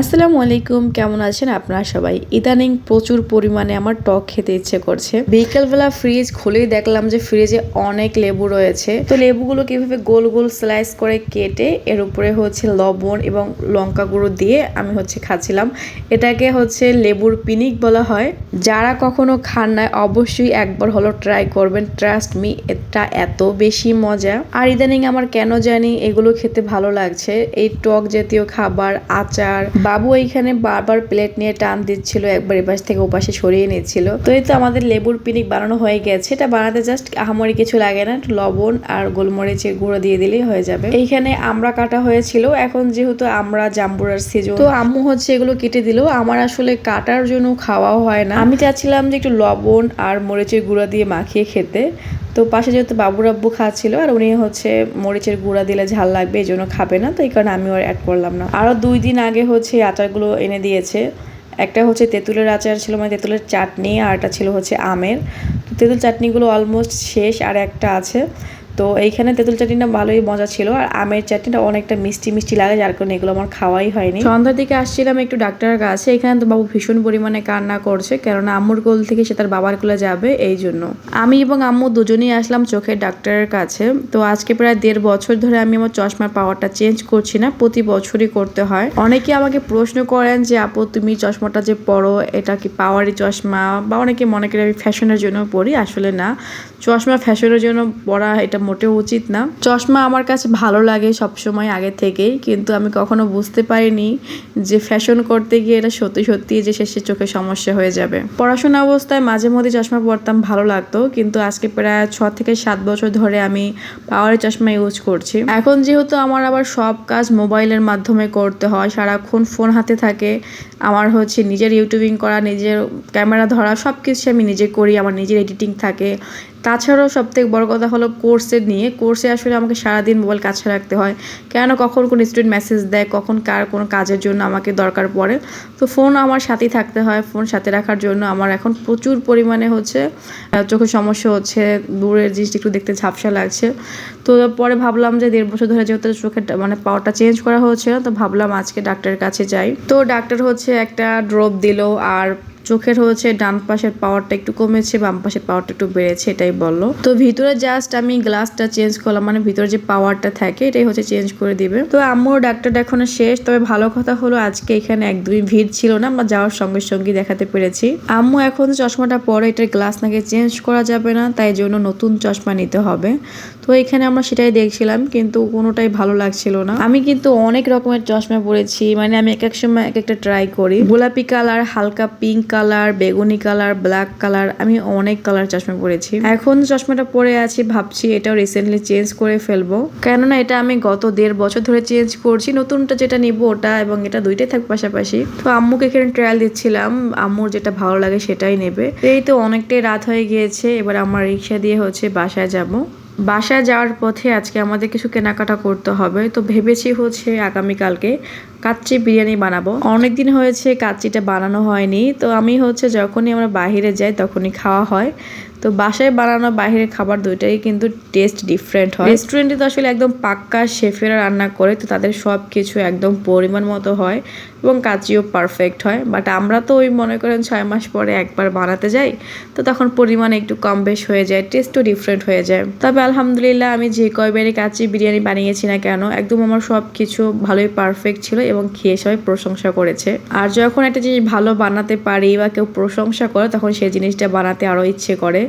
আসসালামু আলাইকুম, কেমন আছেন আপনারা সবাই? ইদানিং প্রচুর পরিমাণে আমার টক খেতে ইচ্ছে করছে। বিকেলবেলা ফ্রিজ খুলেই দেখলাম যে ফ্রিজে অনেক লেবু রয়েছে। তো লেবুগুলো কীভাবে গোল গোল স্লাইস করে কেটে এর উপরে হচ্ছে লবণ এবং লঙ্কা গুঁড়ো দিয়ে আমি হচ্ছে খাচ্ছিলাম। এটাকে হচ্ছে লেবুর পিনিক বলা হয়। যারা কখনো খান না অবশ্যই একবার হলো ট্রাই করবেন। ট্রাস্ট মি এটা এত বেশি মজা। আর ইদানিং আমার কেন জানি এগুলো খেতে ভালো লাগছে। এই টক জাতীয় খাবার, আচার বাবু এইখানে বারবার প্লেট নিয়ে টান দিচ্ছিল, একবার এপাশ থেকে ওপাশে সরিয়ে নিচ্ছিল। তো এই তো আমাদের লেবুর পিনিক বানানো হয়ে গেছে। এটা বানাতে জাস্ট আহামরি কিছু লাগে না লবণ আর গোলমরিচের গুঁড়ো দিয়ে দিলেই হয়ে যাবে। এইখানে আমরা কাটা হয়েছিল, এখন যেহেতু আমরা জাম্বুরার সিজন তো আম্মু হচ্ছে এগুলো কেটে দিল, আমার আসলে কাটার জন্য খাওয়াও হয় না। আমি চাচ্ছিলাম যে একটু লবণ আর মরিচের গুঁড়া দিয়ে মাখিয়ে খেতে। তো পাশে যেহেতু বাবুর আব্বু খাচ্ছিল আর উনি হচ্ছে মরিচের গুঁড়া দিলে ঝাল লাগবে, এই জন্য খাবে না, তো এই কারণে আমি ওর অ্যাড করলাম না। আরও দুই দিন আগে হচ্ছে আচারগুলো এনে দিয়েছে। একটা হচ্ছে তেঁতুলের আচার ছিল মানে তেঁতুলের চাটনি, আর একটা ছিল হচ্ছে আমের। তো তেঁতুল চাটনিগুলো অলমোস্ট শেষ, আর একটা আছে। তো এইখানে তেঁতুল চাটনিটা ভালোই মজা ছিল, আর আমের চাটনিটা অনেকটা মিষ্টি মিষ্টি লাগে, যার কারণে এগুলো আমার খাওয়াই হয়নি। সন্ধ্যার দিকে আসছিলাম একটু ডাক্তারের কাছে, এখানে তো বাবু ভীষণ পরিমাণে কান্না করছে, কেননা আম্মুর কোল থেকে সে তার বাবার কোলে যাবে এই জন্য। আমি এবং আম্মু দুজনেই আসলাম চোখের ডাক্তারের কাছে, তো আজকে প্রায় দেড় বছর ধরে আমি আমার চশমার পাওয়ারটা চেঞ্জ করছি না, প্রতি বছরই করতে হয়। অনেকে আমাকে প্রশ্ন করেন যে, আপু, তুমি চশমাটা যে পরো, এটা কি পাওয়ারি চশমা? বা অনেকে মনে করে আমি ফ্যাশনের জন্য পড়ি আসলে না। চশমা ফ্যাশনের জন্য পড়া এটা মোটেও উচিত না। চশমা আমার কাছে ভালো লাগে সবসময় আগে থেকেই, কিন্তু আমি কখনো বুঝতে পারিনি যে ফ্যাশন করতে গিয়ে এটা সত্যি সত্যি যে শেষে চোখে সমস্যা হয়ে যাবে। পড়াশোনা অবস্থায় মাঝে মধ্যে চশমা পরতাম ভালো লাগতো, কিন্তু আজকে প্রায় ছ থেকে সাত বছর ধরে আমি পাওয়ারের চশমা ইউজ করছি। এখন যেহেতু আমার আবার সব কাজ মোবাইলের মাধ্যমে করতে হয়, সারাক্ষণ ফোন হাতে থাকে, আমার হচ্ছে নিজের ইউটিউবিং করা, নিজের ক্যামেরা ধরা সব কিছু আমি নিজে করি, আমার নিজের এডিটিং থাকে তাছাড়াও সবথেকে বড় কথা হলো কোর্সের নিয়ে। কোর্সে আসলে আমাকে সারাদিন মোবাইল কাছে রাখতে হয়। কেন? কখন কোন স্টুডেন্ট মেসেজ দেয়, কখন কার কোনো কাজের জন্য আমাকে দরকার পড়ে। তো ফোন আমার সাথেই থাকতে হয় ফোন সাথে রাখার জন্য। আমার এখন প্রচুর পরিমাণে হচ্ছে চোখের সমস্যা হচ্ছে, দূরের জিনিসটা একটু দেখতে ঝাপসা লাগছে। তো পরে ভাবলাম যে দেড় বছর ধরে যেহেতু চোখের মানে পাওয়ারটা চেঞ্জ করা হচ্ছে না, তো ভাবলাম আজকে ডাক্তারের কাছে যাই। তো ডাক্তার হচ্ছে একটা ড্রপ দিল, আর চোখের হচ্ছে ডান পাশের পাওয়ারটা একটু কমেছে, বাম পাশের পাওয়ারটা একটু বেড়েছে, এটাই বলল। তো ভিতরে জাস্ট আমি গ্লাসটা চেঞ্জ করলাম মানে ভিতরে যে পাওয়ারটা থাকে, এটাই হচ্ছে চেঞ্জ করে দিবে। তো আম্মুর ডাক্তার এখনও শেষ, তবে ভালো কথা হলো আজকে এখানে একদমই ভিড় ছিল না বা যাওয়ার সঙ্গে সঙ্গে দেখাতে পেরেছি। আম্মু, এখন চশমাটা পরে এটার গ্লাস নাকি চেঞ্জ করা যাবে না, তাই জন্য নতুন চশমা নিতে হবে। তো এখানে আমরা সেটাই দেখছিলাম, কিন্তু কোনোটাই ভালো লাগছিল না। আমি কিন্তু অনেক রকমের চশমা পরেছি মানে আমি এক এক সময় এক একটা ট্রাই করি। গোলাপি কালার হালকা পিঙ্ক কালার বেগুনি কালার ব্ল্যাক কালার আমি অনেক কালার চশমা পরেছি। এখন চশমাটা পরে আছি, ভাবছি এটাও রিসেন্টলি চেঞ্জ করে ফেলব। কেননা এটা আমি গত দেড় বছর ধরে চেঞ্জ করছি, নতুনটা যেটা নিব ওটা এবং এটা দুইটাই থাক পাশাপাশি। তো আম্মুকে এখানে ট্রায়াল দিচ্ছিলাম, আম্মুর যেটা ভালো লাগে সেটাই নেবে। এই তো অনেকটাই রাত হয়ে গিয়েছে, এবার আমার রিক্সা দিয়ে হচ্ছে বাসায় যাব। বাসায় যাওয়ার পথে আজকে আমাদের কিছু কেনাকাটা করতে হবে। তো ভেবেছি হচ্ছে আগামীকালকে কাচ্চি বিরিয়ানি বানাবো। অনেক দিন হয়েছে কাচ্চিটা বানানো হয়নি। তো আমি হচ্ছে যখনই আমরা বাইরে যাই তখনই খাওয়া হয়। তো বাসায় বানানো বাইরের খাবার দুইটাই কিন্তু টেস্ট ডিফারেন্ট হয়। রেস্টুরেন্টে তো আসলে একদম পাক্কা শেফেরা রান্না করে, তো তাদের সব কিছু একদম পরিমাণ মতো হয় এবং কাচিও পারফেক্ট হয়। বাট আমরা তো ওই মনে করেন ছয় মাস পরে একবার বানাতে যাই, তো তখন পরিমাণ একটু কম বেশ হয়ে যায় টেস্টও ডিফারেন্ট হয়ে যায়। তবে আলহামদুলিল্লাহ আমি যে কয়বারে কাচি বিরিয়ানি বানিয়েছি না কেন, একদম আমার সব কিছু ভালোই পারফেক্ট ছিল এবং খেয়ে সবাই প্রশংসা করেছে। আর যখন একটা জিনিস ভালো বানাতে পারি বা কেউ প্রশংসা করে, তখন সেই জিনিসটা বানাতে আরও ইচ্ছে করে।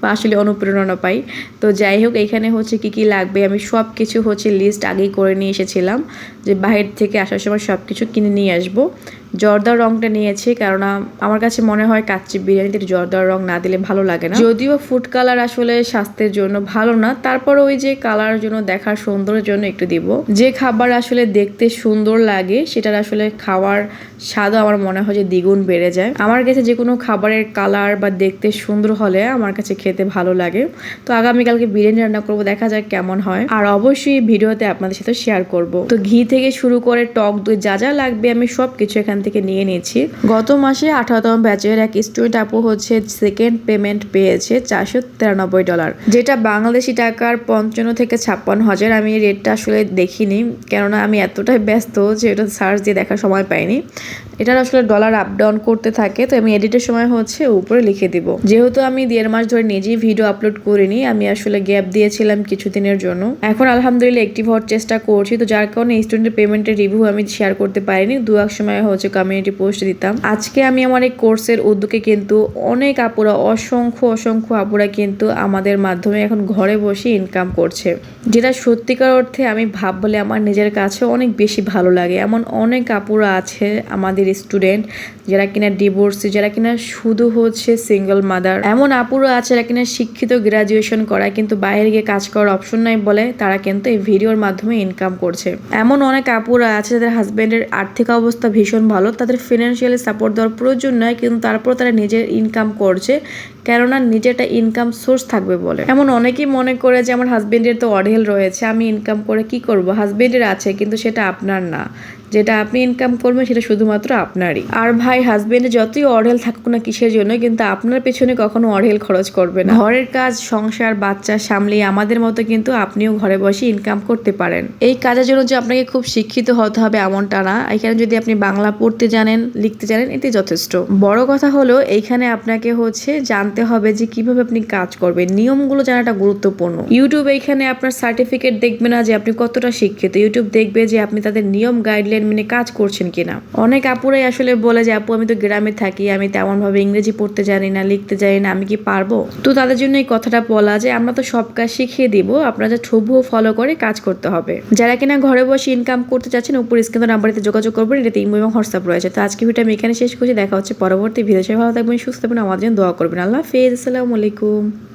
বা আসলে অনুপ্রেরণা পাই। তো যাই হোক, এখানে হচ্ছে কি কি লাগবে? আমি সব কিছু হচ্ছে লিস্ট আগেই করে নিয়ে এসেছিলাম যে বাহির থেকে আসার সময় সব কিছু কিনে নিয়ে আসব। জর্দার রংটা নিয়েছি কেননা আমার কাছে মনে হয় কাচ্চি বিরিয়ানিতে জর্দার রং না দিলে ভালো লাগে না। যদিও ফুড কালার আসলে স্বাস্থ্যের জন্য ভালো না তারপর ওই যে কালার জন্য দেখার সৌন্দর্যের জন্য একটু দিব। যে খাবার আসলে দেখতে সুন্দর লাগে, সেটার আসলে খাওয়ার স্বাদও আমার মনে হয় যে দ্বিগুণ বেড়ে যায়। আমার কাছে যে কোনো খাবারের কালার বা দেখতে সুন্দর হলে আমার কাছে খেতে খেতে ভালো লাগে। তো আগামীকালকে বিরিয়ানি রান্না করব, দেখা যাক কেমন হয়। আর অবশ্যই ভিডিওতে আপনাদের সাথে শেয়ার করব। তো ঘি থেকে শুরু করে টক দই যা যা লাগবে আমি সব কিছু এখান থেকে নিয়ে নিয়েছি। গত মাসে আঠারোতম ব্যাচের এক স্টুডেন্ট আপু হচ্ছে সেকেন্ড পেমেন্ট পেয়েছে চারশো তিরানব্বই ডলার যেটা বাংলাদেশি টাকার পঞ্চান্ন থেকে ছাপ্পান্ন হাজার। আমি রেটটা আসলে দেখিনি, কেননা আমি এতটাই ব্যস্ত যে এটা সার্চ দিয়ে দেখার সময় পাইনি। এটার আসলে ডলার আপ ডাউন করতে থাকে, তো আমি এডিটের সময় হচ্ছে উপরে লিখে দিব। যেহেতু আমি দেড় মাস ধরে নিজেই ভিডিও আপলোড করিনি। আমি আসলে গ্যাপ দিয়েছিলাম কিছুদিনের জন্য। এখন আলহামদুলিল্লাহ একটি হওয়ার চেষ্টা করছি। তো যার কারণে স্টুডেন্টের পেমেন্টের রিভিউ আমি শেয়ার করতে পারিনি। দু এক সময় হচ্ছে কমিউনিটি পোস্ট দিতাম। আজকে আমি আমার এই কোর্সের উদ্যোগে কিন্তু অনেক আপুরা, অসংখ্য অসংখ্য আপুরা কিন্তু আমাদের মাধ্যমে এখন ঘরে বসে ইনকাম করছে। যেটা সত্যিকার অর্থে আমি ভাব বলে আমার নিজের কাছে অনেক বেশি ভালো লাগে। এমন অনেক আপুরা আছে আমাদের স্টুডেন্ট যারা কিনা ডিভোর্সি যারা কিনা শুধু হচ্ছে সিঙ্গেল মাদার এমন আপুরা আছে যারা কিনা শিক্ষিত গ্রাজুয়েশন করা কিন্তু বাইরে গিয়ে কাজ করার অপশন নাই বলে তারা কিন্তু এই ভিডিওর মাধ্যমে ইনকাম করছে। এমন অনেক আপুরা আছে যাদের হাজবেন্ডের আর্থিক অবস্থা ভীষণ ভালো, তাদের ফিনান্সিয়ালি সাপোর্ট দেওয়ার প্রয়োজন নয় কিন্তু তারপর তারা নিজের ইনকাম করছে, কেননা নিজের একটা ইনকাম সোর্স থাকবে বলে। এমন অনেকেই মনে করে যে, আমার হাজবেন্ডের তো অঢেল রয়েছে, আমি ইনকাম করে কি করব? হাজব্যান্ডের আছে, কিন্তু সেটা আপনার না। যেটা আপনি ইনকাম করবেন সেটা শুধুমাত্র আপনারই। আর ভাই হাজবেন্ডে যতই অঢেল থাকুক না কিসের জন্য, কিন্তু আপনার পেছনে কখনো অঢেল খরচ করবে না। ঘরের কাজ, সংসার, বাচ্চা সামলিয়ে আমাদের মতো কিন্তু আপনিও ঘরে বসে ইনকাম করতে পারেন। এই কাজের জন্য যে আপনাকে খুব শিক্ষিত হতে হবে এমনটা না। এখানে যদি আপনি বাংলা পড়তে জানেন, লিখতে জানেন, এতে যথেষ্ট। বড় কথা হলো, এইখানে আপনাকে হচ্ছে জানতে হবে যে কীভাবে আপনি কাজ করবেন। নিয়মগুলো জানাটা গুরুত্বপূর্ণ। ইউটিউব এইখানে আপনার সার্টিফিকেট দেখবে না যে আপনি কতটা শিক্ষিত। ইউটিউব দেখবে যে আপনি তাদের নিয়ম গাইডলাইন মেনে কাজ করছেন কিনা? অনেক আপুরাই আসলে বলে যে, আপু, আমি তো গ্রামে থাকি, আমি তেমন ভাবে ইংরেজি পড়তে জানি না, লিখতে জানি না, আমি কি পারব? তো তাদের জন্য এই কথাটা বলা যে, আমরা তো সব কাজ শিখিয়ে দিব, আপনারা যা হুবহু ফলো করে কাজ করতে হবে। যারা কিনা ঘরে বসে ইনকাম করতে চাচ্ছেন, উপর স্ক্রিন নাম্বারিতে যোগাযোগ করবেন, এটাতে ইমো এবং হোয়াটসঅ্যাপ রয়েছে। তো আজকে ভিডিও আমি এখানে শেষ করছি, দেখা হচ্ছে পরবর্তী ভিডিও সবাই ভালো থাকবেন, সুস্থ থাকবেন, আমাদের জন্য দোয়া করবেন। আল্লাহ হাফেজ, আসসালামু আলাইকুম।